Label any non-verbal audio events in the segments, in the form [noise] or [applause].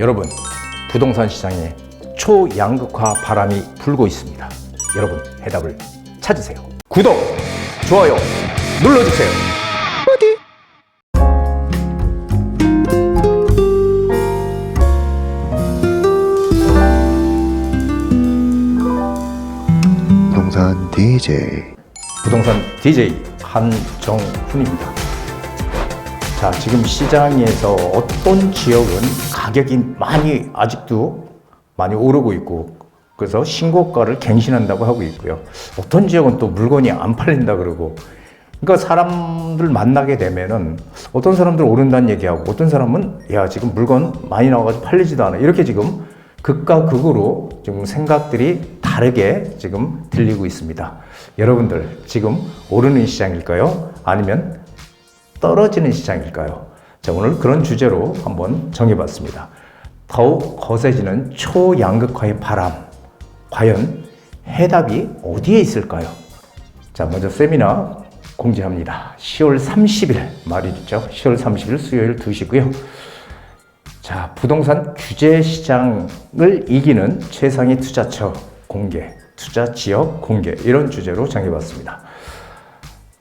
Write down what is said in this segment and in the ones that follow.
여러분, 부동산 시장에 초양극화 바람이 불고 있습니다. 여러분, 해답을 찾으세요. 구독, 좋아요 눌러주세요. 부동산 DJ 부동산 DJ 한정훈입니다. 자, 지금 시장에서 어떤 지역은 가격이 많이 아직도 많이 오르고 있고 그래서 신고가를 갱신한다고 하고 있고요. 어떤 지역은 또 물건이 안 팔린다 그러고 그러니까 사람들 만나게 되면은 어떤 사람들 오른다는 얘기하고 어떤 사람은 야 지금 물건 많이 나와가지고 팔리지도 않아 이렇게 지금 극과 극으로 지금 생각들이 다르게 지금 들리고 있습니다. 여러분들 지금 오르는 시장일까요? 아니면 떨어지는 시장일까요? 자, 오늘 그런 주제로 한번 정해봤습니다. 더욱 거세지는 초양극화의 바람. 과연 해답이 어디에 있을까요? 자, 먼저 세미나 공지합니다. 10월 30일 말이죠. 10월 30일 수요일 2시고요. 자, 부동산 규제 시장을 이기는 최상위 투자처 공개, 투자 지역 공개 이런 주제로 정해봤습니다.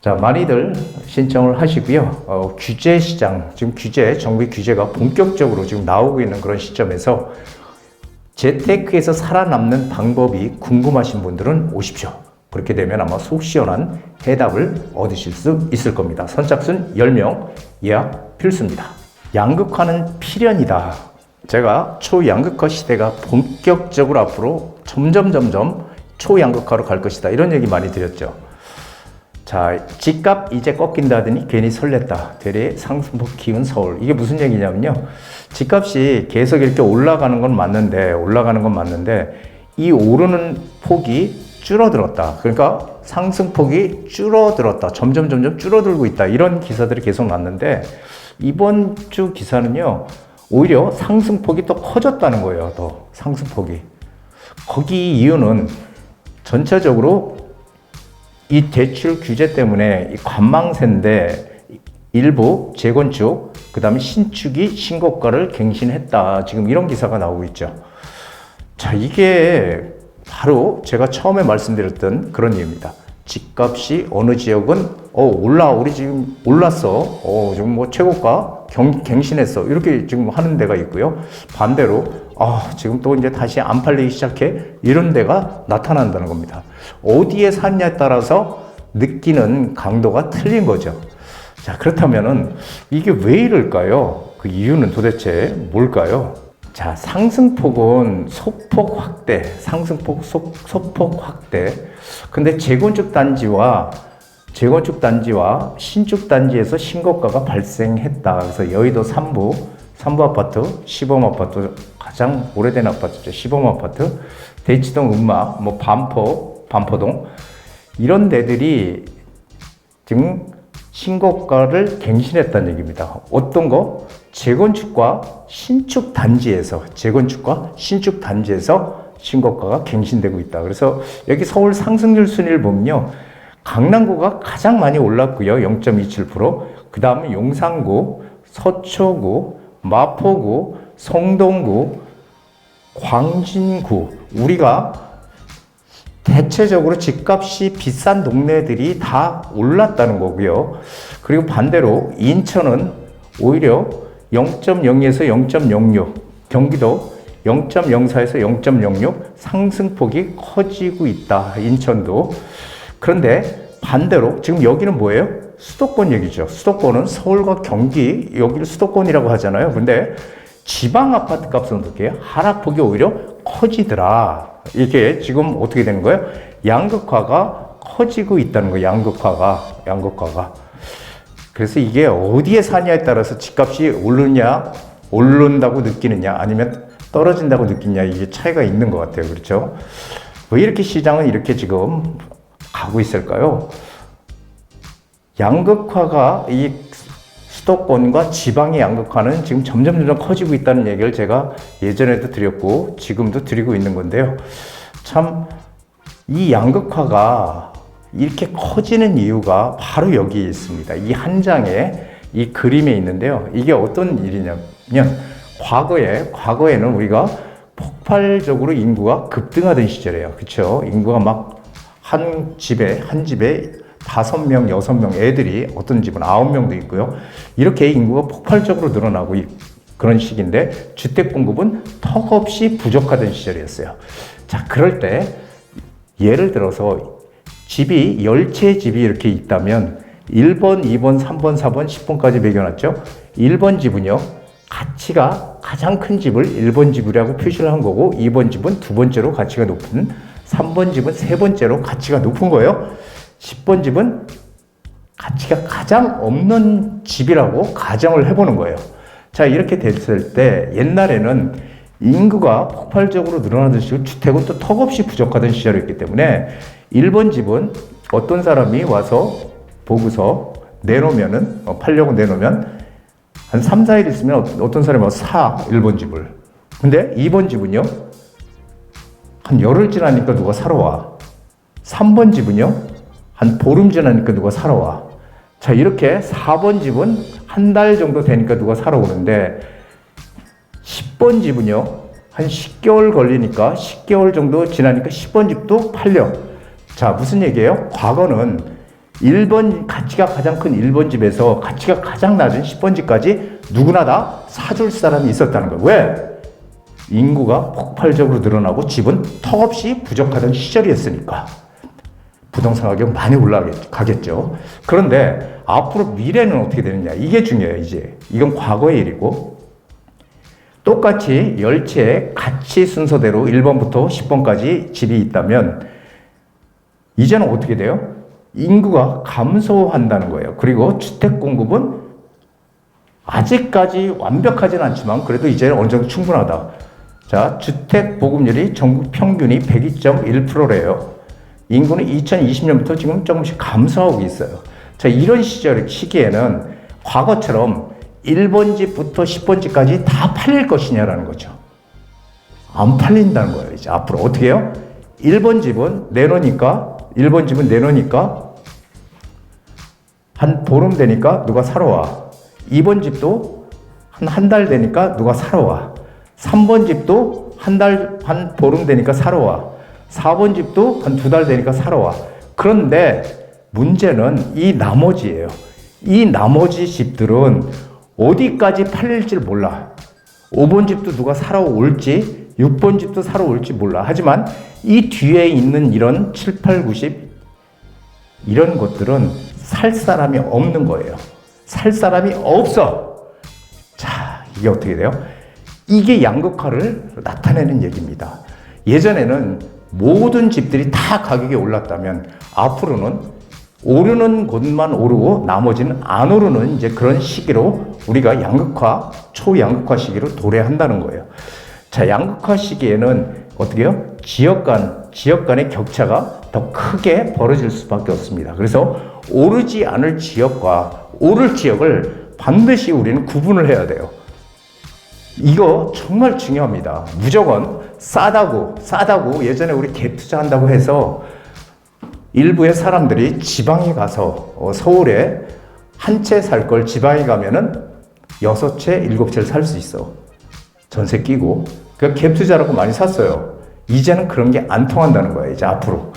자, 많이들 신청을 하시고요. 어, 규제 시장, 지금 규제, 정부 규제가 본격적으로 지금 나오고 있는 그런 시점에서 재테크에서 살아남는 방법이 궁금하신 분들은 오십시오. 그렇게 되면 아마 속 시원한 해답을 얻으실 수 있을 겁니다. 선착순 10명 예약 필수입니다. 양극화는 필연이다. 제가 초양극화 시대가 본격적으로 앞으로 점점 점점 초양극화로 갈 것이다. 이런 얘기 많이 드렸죠. 자, 집값 이제 꺾인다 하더니 괜히 설렜다. 되레 상승폭 키운 서울. 이게 무슨 얘기냐면요. 집값이 계속 이렇게 올라가는 건 맞는데, 올라가는 건 맞는데, 이 오르는 폭이 줄어들었다. 그러니까 상승폭이 줄어들었다. 점점 점점 줄어들고 있다. 이런 기사들이 계속 났는데, 이번 주 기사는요, 오히려 상승폭이 또 커졌다는 거예요. 더 상승폭이. 거기 이유는 전체적으로 이 대출 규제 때문에 이 관망세인데 일부 재건축, 그 다음에 신축이 신고가를 갱신했다. 지금 이런 기사가 나오고 있죠. 자, 이게 바로 제가 처음에 말씀드렸던 그런 이유입니다. 집값이 어느 지역은 어 올라 우리 지금 올랐어 어 지금 뭐 최고가 경, 갱신했어 이렇게 지금 하는 데가 있고요 반대로 아 지금 또 이제 다시 안 팔리기 시작해. 이런 데가 나타난다는 겁니다. 어디에 샀냐에 따라서 느끼는 강도가 틀린 거죠. 자 그렇다면은 이게 왜 이럴까요? 그 이유는 도대체 뭘까요? 자, 상승폭은 소폭 확대, 상승폭 소, 소폭 확대. 근데 재건축 단지와 재건축 단지와 신축 단지에서 신고가가 발생했다. 그래서 여의도 3부, 3부 아파트, 시범 아파트, 가장 오래된 아파트죠. 시범 아파트, 대치동 음마, 뭐 반포, 반포동 이런 데들이 지금 신고가를 갱신했다는 얘기입니다. 어떤 거? 재건축과 신축 단지에서 재건축과 신축 단지에서 신고가가 갱신되고 있다. 그래서 여기 서울 상승률 순위를 보면요. 강남구가 가장 많이 올랐고요. 0.27%. 그 다음에 용산구, 서초구, 마포구, 성동구, 광진구. 우리가 대체적으로 집값이 비싼 동네들이 다 올랐다는 거고요. 그리고 반대로 인천은 오히려 0.0에서 0.06, 경기도 0.04에서 0.06 상승폭이 커지고 있다. 인천도. 그런데 반대로 지금 여기는 뭐예요? 수도권 얘기죠. 수도권은 서울과 경기 여기를 수도권이라고 하잖아요. 근데 지방 아파트 값은 어떻게 하락폭이 오히려 커지더라. 이게 지금 어떻게 되는 거예요? 양극화가 커지고 있다는 거예요. 양극화가 양극화가. 그래서 이게 어디에 사냐에 따라서 집값이 오르냐, 오른다고 느끼느냐, 아니면 떨어진다고 느끼냐, 이게 차이가 있는 것 같아요. 그렇죠? 왜 이렇게 시장은 이렇게 지금 가고 있을까요? 양극화가 이 수도권과 지방의 양극화는 지금 점점 점점 커지고 있다는 얘기를 제가 예전에도 드렸고 지금도 드리고 있는 건데요. 참 이 양극화가 이렇게 커지는 이유가 바로 여기에 있습니다. 이 한 장에 이 그림에 있는데요. 이게 어떤 일이냐면 과거에 과거에는 우리가 폭발적으로 인구가 급등하던 시절이에요. 그렇죠? 인구가 막 한 집에 한 집에 다섯 명, 여섯 명 애들이 어떤 집은 아홉 명도 있고요. 이렇게 인구가 폭발적으로 늘어나고 있- 그런 시기인데 주택 공급은 턱없이 부족하던 시절이었어요. 자, 그럴 때 예를 들어서 집이 열채 집이 이렇게 있다면 1번, 2번, 3번, 4번, 10번까지 매겨놨죠. 1번 집은요. 가치가 가장 큰 집을 1번 집이라고 표시를 한 거고 2번 집은 두 번째로 가치가 높은 3번 집은 세 번째로 가치가 높은 거예요. 10번 집은 가치가 가장 없는 집이라고 가정을 해보는 거예요. 자, 이렇게 됐을 때 옛날에는 인구가 폭발적으로 늘어나던 시절 주택은 또 턱없이 부족하던 시절이었기 때문에 1번 집은 어떤 사람이 와서 보고서 내놓으면은, 어, 팔려고 내놓으면 한 3, 4일 있으면 어- 어떤 사람이 와서 사, 1번 집을. 근데 2번 집은요, 한 열흘 지나니까 누가 사러 와. 3번 집은요, 한 보름 지나니까 누가 사러 와. 자, 이렇게 4번 집은 한 달 정도 되니까 누가 사러 오는데, 10번 집은요, 한 10개월 걸리니까 10개월 정도 지나니까 10번 집도 팔려. 자, 무슨 얘기예요? 과거는 1번, 가치가 가장 큰 1번 집에서 가치가 가장 낮은 10번 집까지 누구나 다 사줄 사람이 있었다는 거예요. 왜? 인구가 폭발적으로 늘어나고 집은 턱없이 부족하던 시절이었으니까. 부동산 가격 많이 올라가겠죠. 그런데 앞으로 미래는 어떻게 되느냐. 이게 중요해요, 이제. 이건 과거의 일이고. 똑같이 열채 가치 순서대로 1번부터 10번까지 집이 있다면 이제는 어떻게 돼요? 인구가 감소한다는 거예요. 그리고 주택 공급은 아직까지 완벽하진 않지만 그래도 이제는 어느 정도 충분하다. 자, 주택 보급률이 전국 평균이 102.1%래요. 인구는 2020년부터 지금 조금씩 감소하고 있어요. 자, 이런 시절, 시기에는 과거처럼 1번 집부터 10번 집까지 다 팔릴 것이냐라는 거죠. 안 팔린다는 거예요. 이제 앞으로 어떻게 해요? 1번 집은 내놓으니까, 1번 집은 내놓으니까 한 보름 되니까 누가 사러 와. 2번 집도 한 한 달 되니까 누가 사러 와. 3번 집도 한 달, 한 보름 되니까 사러 와. 4번 집도 한 두 달 되니까 사러 와. 그런데 문제는 이 나머지예요. 이 나머지 집들은 어디까지 팔릴지 몰라. 5번 집도 누가 사러 올지, 6번 집도 사러 올지 몰라. 하지만 이 뒤에 있는 이런 7, 8, 90 이런 것들은 살 사람이 없는 거예요. 살 사람이 없어. 자, 이게 어떻게 돼요? 이게 양극화를 나타내는 얘기입니다. 예전에는 모든 집들이 다 가격이 올랐다면 앞으로는 오르는 곳만 오르고 나머지는 안 오르는 이제 그런 시기로 우리가 양극화, 초양극화 시기로 도래한다는 거예요. 자, 양극화 시기에는 어떻게 해요? 지역 간, 지역 간의 격차가 더 크게 벌어질 수밖에 없습니다. 그래서 오르지 않을 지역과 오를 지역을 반드시 우리는 구분을 해야 돼요. 이거 정말 중요합니다. 무조건 싸다고, 싸다고 예전에 우리 갭 투자한다고 해서 일부의 사람들이 지방에 가서 어, 서울에 한 채 살 걸 지방에 가면은 여섯 채, 일곱 채를 살 수 있어. 전세 끼고. 그갭 투자라고 많이 샀어요. 이제는 그런 게 안 통한다는 거예요. 이제 앞으로.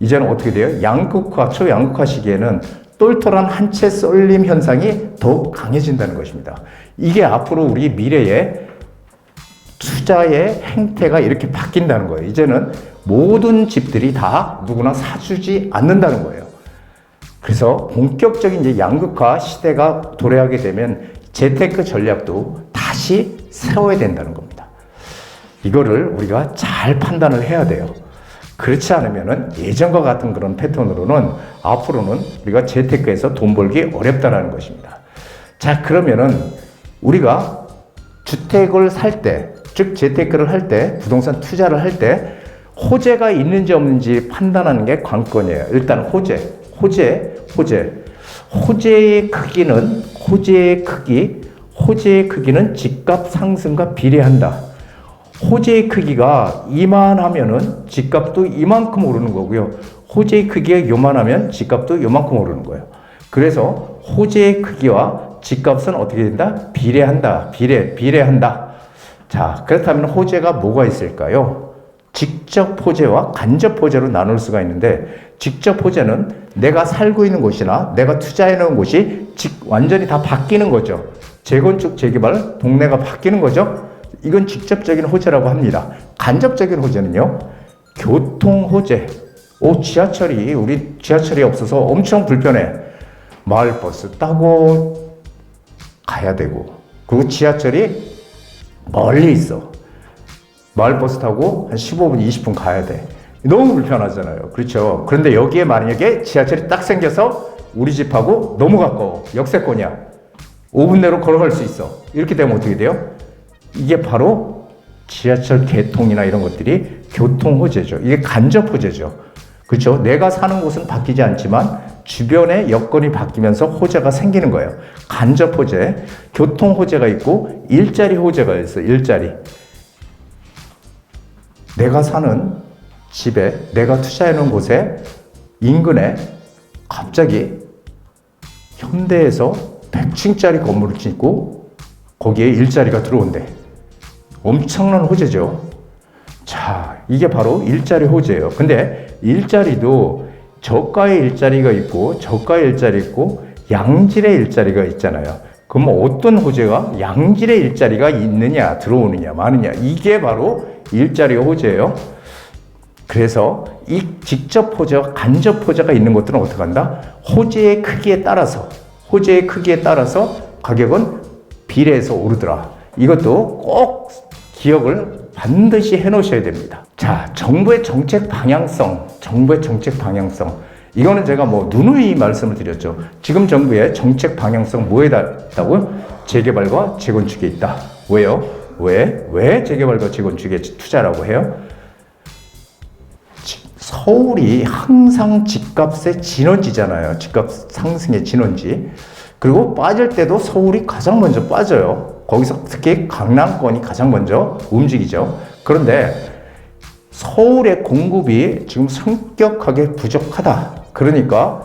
이제는 어떻게 돼요? 양극화, 초양극화 시기에는 똘똘한 한 채 쏠림 현상이 더욱 강해진다는 것입니다. 이게 앞으로 우리 미래의 투자의 행태가 이렇게 바뀐다는 거예요. 이제는 모든 집들이 다 누구나 사주지 않는다는 거예요. 그래서 본격적인 이제 양극화 시대가 도래하게 되면 재테크 전략도 다시 세워야 된다는 겁니다. 이거를 우리가 잘 판단을 해야 돼요. 그렇지 않으면은 예전과 같은 그런 패턴으로는 앞으로는 우리가 재테크에서 돈 벌기 어렵다라는 것입니다. 자, 그러면은 우리가 주택을 살 때, 즉 재테크를 할 때, 부동산 투자를 할 때 호재가 있는지 없는지 판단하는 게 관건이에요. 일단 호재, 호재, 호재. 호재의 크기는 호재의 크기, 호재의 크기는 집값 상승과 비례한다. 호재의 크기가 이만하면은 집값도 이만큼 오르는 거고요. 호재의 크기가 요만하면 집값도 요만큼 오르는 거예요. 그래서 호재의 크기와 집값은 어떻게 된다? 비례한다. 비례, 비례한다. 자, 그렇다면 호재가 뭐가 있을까요? 직접 호재와 간접 호재로 나눌 수가 있는데 직접 호재는 내가 살고 있는 곳이나 내가 투자해 놓은 곳이 직, 완전히 다 바뀌는 거죠. 재건축, 재개발, 동네가 바뀌는 거죠. 이건 직접적인 호재라고 합니다. 간접적인 호재는요. 교통 호재. 오, 지하철이 우리 지하철이 없어서 엄청 불편해. 마을버스 타고 가야 되고 그리고 지하철이 멀리 있어. 마을버스 타고 한 15분, 20분 가야 돼. 너무 불편하잖아요. 그렇죠. 그런데 여기에 만약에 지하철이 딱 생겨서 우리 집하고 너무 가까워. 역세권이야. 5분 내로 걸어갈 수 있어. 이렇게 되면 어떻게 돼요? 이게 바로 지하철 개통이나 이런 것들이 교통 호재죠. 이게 간접 호재죠. 그렇죠? 내가 사는 곳은 바뀌지 않지만 주변의 여건이 바뀌면서 호재가 생기는 거예요. 간접 호재, 교통 호재가 있고 일자리 호재가 있어. 일자리. 내가 사는 집에 내가 투자해 놓은 곳에 인근에 갑자기 현대에서 100층짜리 건물을 짓고 거기에 일자리가 들어온대. 엄청난 호재죠. 자, 이게 바로 일자리 호재예요. 근데 일자리도 저가의 일자리가 있고 저가의 일자리 있고 양질의 일자리가 있잖아요. 그럼 어떤 호재가 양질의 일자리가 있느냐, 들어오느냐, 마느냐. 이게 바로 일자리 호재예요. 그래서 이 직접 호재와 간접 호재가 있는 것들은 어떻게 한다? 호재의 크기에 따라서 호재의 크기에 따라서 가격은 비례해서 오르더라. 이것도 꼭 기억을 반드시 해 놓으셔야 됩니다. 자, 정부의 정책 방향성, 정부의 정책 방향성. 이거는 제가 뭐 누누이 말씀을 드렸죠. 지금 정부의 정책 방향성 뭐에 있다고요? 재개발과 재건축에 있다. 왜요? 왜? 왜 재개발과 재건축에 투자라고 해요? 지- 서울이 항상 집값의 진원지잖아요. 집값 상승의 진원지. 그리고 빠질 때도 서울이 가장 먼저 빠져요. 거기서 특히 강남권이 가장 먼저 움직이죠. 그런데 서울의 공급이 지금 성격하게 부족하다. 그러니까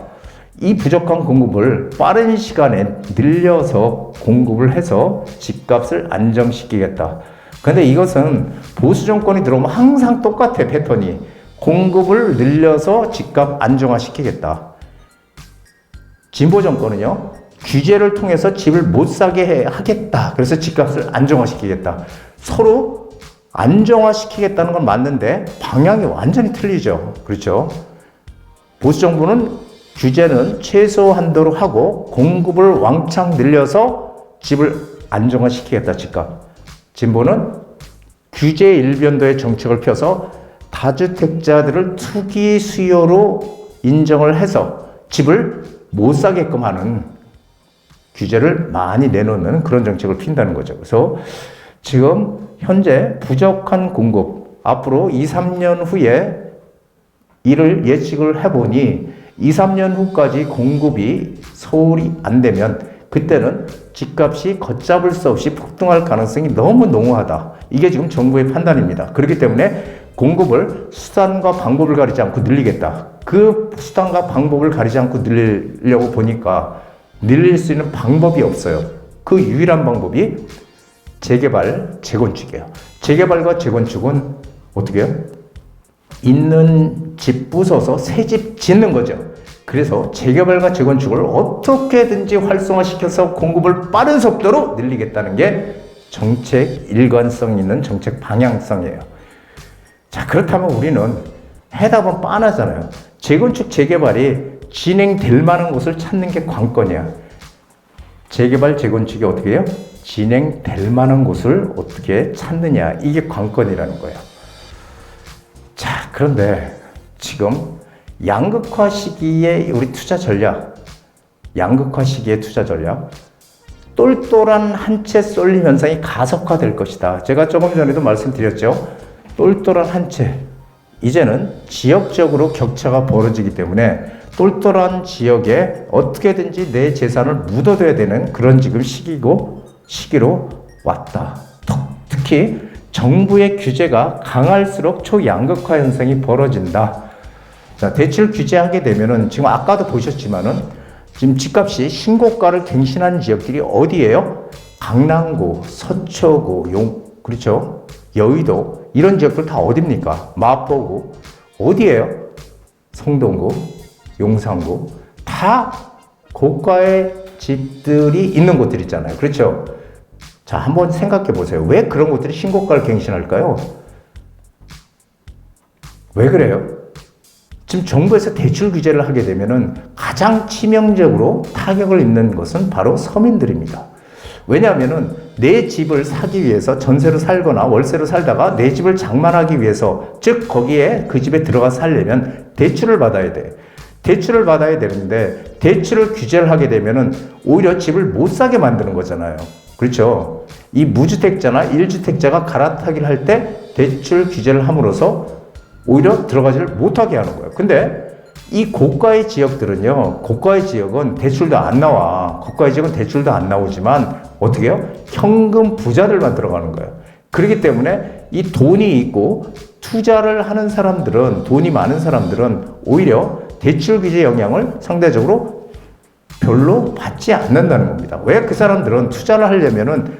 이 부족한 공급을 빠른 시간에 늘려서 공급을 해서 집값을 안정시키겠다. 근데 이것은 보수 정권이 들어오면 항상 똑같아, 패턴이. 공급을 늘려서 집값 안정화시키겠다. 진보 정권은요, 규제를 통해서 집을 못 사게 해- 하겠다. 그래서 집값을 안정화시키겠다. 서로 안정화시키겠다는 건 맞는데 방향이 완전히 틀리죠. 그렇죠? 보수 정부는 규제는 최소 한도로 하고 공급을 왕창 늘려서 집을 안정화시키겠다. 집값. 진보는 규제 일변도의 정책을 펴서 다주택자들을 투기 수요로 인정을 해서 집을 못 사게끔 하는 규제를 많이 내놓는 그런 정책을 핀다는 거죠. 그래서 지금 현재 부족한 공급 앞으로 2, 3년 후에 이를 예측을 해보니 2, 3년 후까지 공급이 서울이 안 되면 그때는 집값이 걷잡을 수 없이 폭등할 가능성이 너무 농후하다. 이게 지금 정부의 판단입니다. 그렇기 때문에 공급을 수단과 방법을 가리지 않고 늘리겠다. 그 수단과 방법을 가리지 않고 늘리려고 보니까 늘릴 수 있는 방법이 없어요. 그 유일한 방법이 재개발, 재건축이에요. 재개발과 재건축은 어떻게 해요? 있는 집 부숴서 새 집 짓는 거죠. 그래서 재개발과 재건축을 어떻게든지 활성화시켜서 공급을 빠른 속도로 늘리겠다는 게 정책 일관성 있는 정책 방향성이에요. 자, 그렇다면 우리는 해답은 뻔하잖아요. 재건축, 재개발이 진행될 만한 곳을 찾는 게 관건이야. 재개발, 재건축이 어떻게 해요? 진행될 만한 곳을 어떻게 찾느냐. 이게 관건이라는 거예요. 자, 그런데 지금 양극화 시기의 우리 투자 전략, 양극화 시기의 투자 전략, 똘똘한 한 채 쏠림 현상이 가속화될 것이다. 제가 조금 전에도 말씀드렸죠. 똘똘한 한 채. 이제는 지역적으로 격차가 벌어지기 때문에 똘똘한 지역에 어떻게든지 내 재산을 묻어둬야 되는 그런 지금 시기고 시기로 왔다. 특히 정부의 규제가 강할수록 초양극화 현상이 벌어진다. 자, 대출 규제하게 되면은 지금 아까도 보셨지만은 지금 집값이 신고가를 갱신한 지역들이 어디예요? 강남구, 서초구, 용, 그렇죠? 여의도 이런 지역들 다 어딥니까? 마포구 어디예요? 성동구, 용산구 다 고가의 집들이 있는 곳들 있잖아요. 그렇죠? 자, 한번 생각해 보세요. 왜 그런 곳들이 신고가를 갱신할까요? 왜 그래요? 지금 정부에서 대출 규제를 하게 되면은 가장 치명적으로 타격을 입는 것은 바로 서민들입니다. 왜냐하면은 내 집을 사기 위해서 전세로 살거나 월세로 살다가 내 집을 장만하기 위해서 즉 거기에 그 집에 들어가 살려면 대출을 받아야 돼. 대출을 받아야 되는데 대출을 규제를 하게 되면은 오히려 집을 못 사게 만드는 거잖아요. 그렇죠? 이 무주택자나 일주택자가 갈아타기를 할 때 대출 규제를 함으로써 오히려 들어가지를 못하게 하는 거예요. 근데 이 고가의 지역들은요, 고가의 지역은 대출도 안 나와. 고가의 지역은 대출도 안 나오지만 어떻게 해요? 현금 부자들만 들어가는 거예요. 그렇기 때문에 이 돈이 있고 투자를 하는 사람들은, 돈이 많은 사람들은 오히려 대출 규제 영향을 상대적으로 별로 받지 않는다는 겁니다. 왜 그 사람들은 투자를 하려면은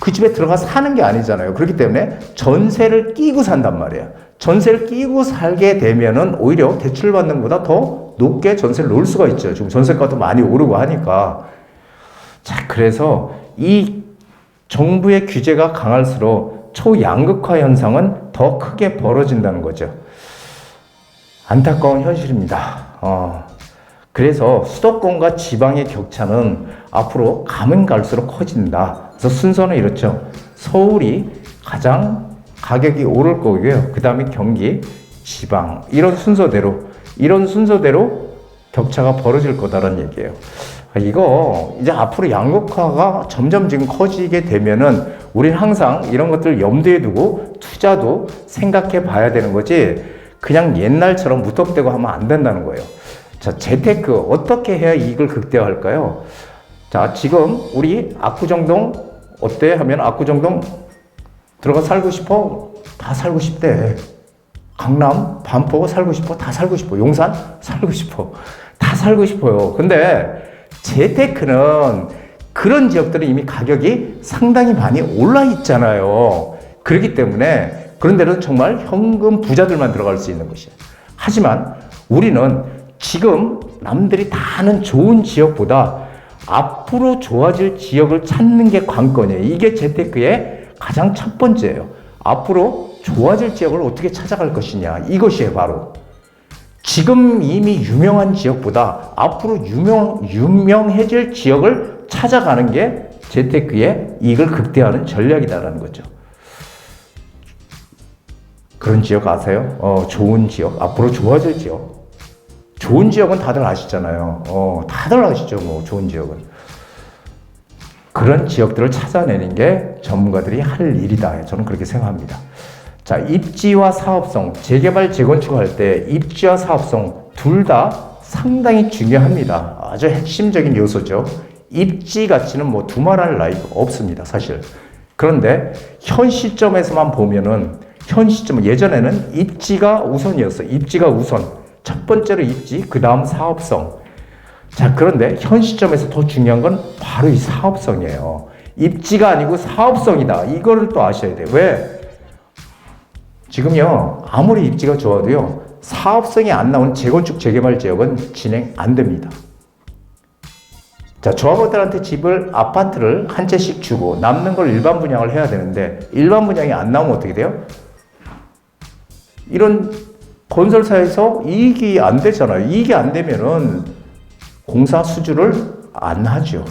그 집에 들어가 사는 게 아니잖아요. 그렇기 때문에 전세를 끼고 산단 말이에요. 전세를 끼고 살게 되면은 오히려 대출 받는 것보다 더 높게 전세를 놓을 수가 있죠. 지금 전세가도 많이 오르고 하니까. 자, 그래서 이 정부의 규제가 강할수록 초양극화 현상은 더 크게 벌어진다는 거죠. 안타까운 현실입니다. 어, 그래서 수도권과 지방의 격차는 앞으로 가면 갈수록 커진다. 그래서 순서는 이렇죠. 서울이 가장 가격이 오를 거고요. 그 다음에 경기, 지방 이런 순서대로 이런 순서대로 격차가 벌어질 거다라는 얘기예요. 아, 이거 이제 앞으로 양극화가 점점 지금 커지게 되면은 우리는 항상 이런 것들 염두에 두고 투자도 생각해 봐야 되는 거지 그냥 옛날처럼 무턱대고 하면 안 된다는 거예요. 자, 재테크 어떻게 해야 이익을 극대화할까요? 자, 지금 우리 압구정동 어때 하면 압구정동 들어가 살고 싶어? 다 살고 싶대. 강남, 반포 살고 싶어? 다 살고 싶어. 용산 살고 싶어. 다 살고 싶어요. 근데 재테크는 그런 지역들은 이미 가격이 상당히 많이 올라 있잖아요. 그렇기 때문에 그런 데는 정말 현금 부자들만 들어갈 수 있는 것이에요. 하지만 우리는 지금 남들이 다 아는 좋은 지역보다 앞으로 좋아질 지역을 찾는 게 관건이에요. 이게 재테크의 가장 첫 번째예요. 앞으로 좋아질 지역을 어떻게 찾아갈 것이냐. 이것이에요, 바로. 지금 이미 유명한 지역보다 앞으로 유명, 유명해질 지역을 찾아가는 게 재테크의 이익을 극대화하는 전략이다라는 거죠. 그런 지역 아세요? 어, 좋은 지역, 앞으로 좋아질 지역. 좋은 지역은 다들 아시잖아요. 어, 다들 아시죠, 뭐, 좋은 지역은. 그런 지역들을 찾아내는 게 전문가들이 할 일이다. 저는 그렇게 생각합니다. 자, 입지와 사업성, 재개발, 재건축할 때 입지와 사업성 둘 다 상당히 중요합니다. 아주 핵심적인 요소죠. 입지 가치는 뭐 두말할 나위가 없습니다, 사실. 그런데 현 시점에서만 보면은 현 시점 예전에는 입지가 우선이었어. 입지가 우선. 첫 번째로 입지, 그 다음 사업성. 자, 그런데 현 시점에서 더 중요한 건 바로 이 사업성이에요. 입지가 아니고 사업성이다. 이거를 또 아셔야 돼요. 왜? 지금요, 아무리 입지가 좋아도요, 사업성이 안 나온 재건축, 재개발 지역은 진행 안 됩니다. 자, 조합원들한테 집을, 아파트를 한 채씩 주고 남는 걸 일반 분양을 해야 되는데 일반 분양이 안 나오면 어떻게 돼요? 이런 건설사에서 이익이 안 되잖아요. 이익이 안 되면은 공사 수주를 안 하죠.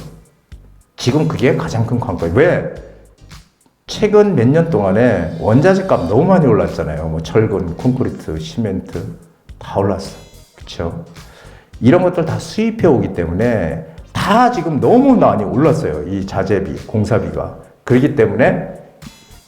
지금 그게 가장 큰 관건이에요. 왜? 최근 몇 년 동안에 원자재 값 너무 많이 올랐잖아요. 뭐 철근, 콘크리트, 시멘트 다 올랐어. 그렇죠? 이런 것들 다 수입해 오기 때문에 다 지금 너무 많이 올랐어요. 이 자재비, 공사비가. 그렇기 때문에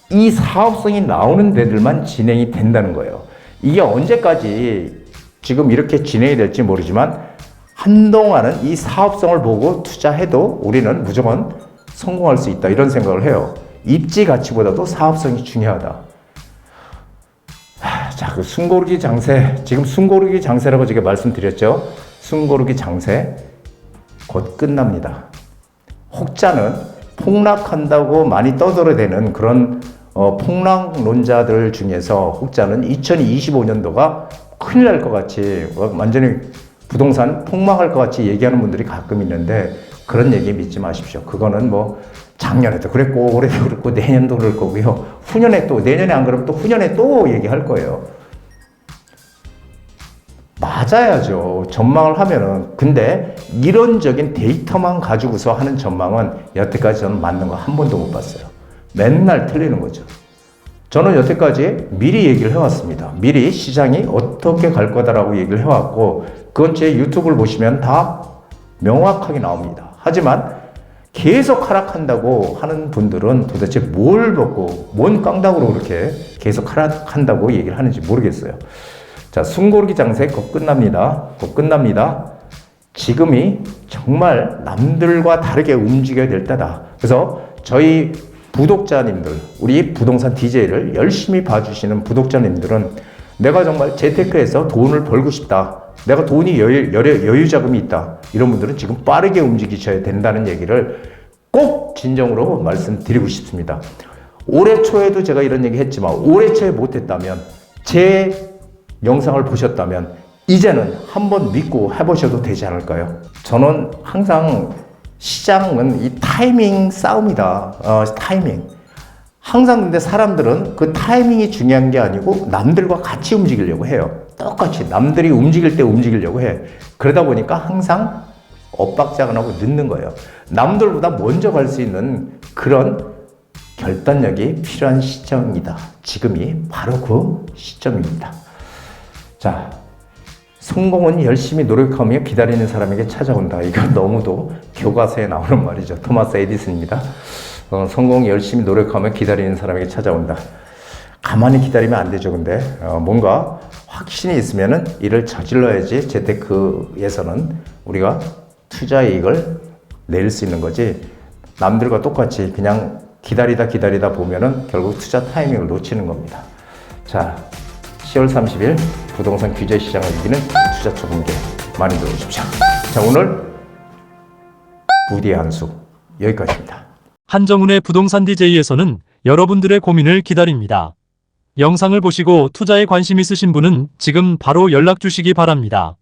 이 사업성이 나오는 데들만 진행이 된다는 거예요. 이게 언제까지 지금 이렇게 진행이 될지 모르지만 한동안은 이 사업성을 보고 투자해도 우리는 무조건 성공할 수 있다 이런 생각을 해요. 입지 가치보다도 사업성이 중요하다. 하, 자, 그 숨고르기 장세 지금 숨고르기 장세라고 제가 말씀드렸죠. 숨고르기 장세 곧 끝납니다. 혹자는 폭락한다고 많이 떠들어대는 그런 어, 폭락론자들 중에서 혹자는 2025년도가 큰일 날 것 같이 어, 완전히 부동산 폭락할 것 같이 얘기하는 분들이 가끔 있는데 그런 얘기 믿지 마십시오. 그거는 뭐 작년에도 그랬고 올해도 그랬고 내년도 그럴 거고요. 후년에 또 내년에 안 그러면 또 후년에 또 얘기할 거예요. 맞아야죠. 전망을 하면은. 근데 이론적인 데이터만 가지고서 하는 전망은 여태까지 저는 맞는 거 한 번도 못 봤어요. 맨날 틀리는 거죠. 저는 여태까지 미리 얘기를 해왔습니다. 미리 시장이 어떻게 갈 거다라고 얘기를 해왔고, 그건 제 유튜브를 보시면 다 명확하게 나옵니다. 하지만 계속 하락한다고 하는 분들은 도대체 뭘 먹고, 뭔 깡닭으로 그렇게 계속 하락한다고 얘기를 하는지 모르겠어요. 자, 숨고르기 장세 곧 끝납니다. 곧 끝납니다. 지금이 정말 남들과 다르게 움직여야 될 때다. 그래서 저희 구독자님들, 우리 부동산 DJ를 열심히 봐주시는 구독자님들은 내가 정말 재테크에서 돈을 벌고 싶다. 내가 돈이 여유, 여유, 여유 자금이 있다. 이런 분들은 지금 빠르게 움직이셔야 된다는 얘기를 꼭 진정으로 말씀드리고 싶습니다. 올해 초에도 제가 이런 얘기 했지만 올해 초에 못했다면 제 영상을 보셨다면 이제는 한번 믿고 해보셔도 되지 않을까요? 저는 항상 시장은 이 타이밍 싸움이다. 어, 타이밍. 항상 근데 사람들은 그 타이밍이 중요한 게 아니고 남들과 같이 움직이려고 해요. 똑같이 남들이 움직일 때 움직이려고 해. 그러다 보니까 항상 엇박자가 나고 늦는 거예요. 남들보다 먼저 갈 수 있는 그런 결단력이 필요한 시점이다. 지금이 바로 그 시점입니다. 자, 성공은 열심히 노력하며 기다리는 사람에게 찾아온다. 이건 [laughs] 너무도 교과서에 나오는 말이죠. 토마스 에디슨입니다. 어, 성공이 열심히 노력하며 기다리는 사람에게 찾아온다. 가만히 기다리면 안 되죠. 근데 어, 뭔가 확신이 있으면은 이를 저질러야지 재테크에서는 우리가 투자 이익을 낼 수 있는 거지. 남들과 똑같이 그냥 기다리다 기다리다 보면은 결국 투자 타이밍을 놓치는 겁니다. 자, 10월 30일 부동산 규제 시장을 이기는 투자 초공개 많이 들어오십시오. 자, 오늘 부디의 한수 여기까지입니다. 한정훈의 부동산 DJ에서는 여러분들의 고민을 기다립니다. 영상을 보시고 투자에 관심 있으신 분은 지금 바로 연락 주시기 바랍니다.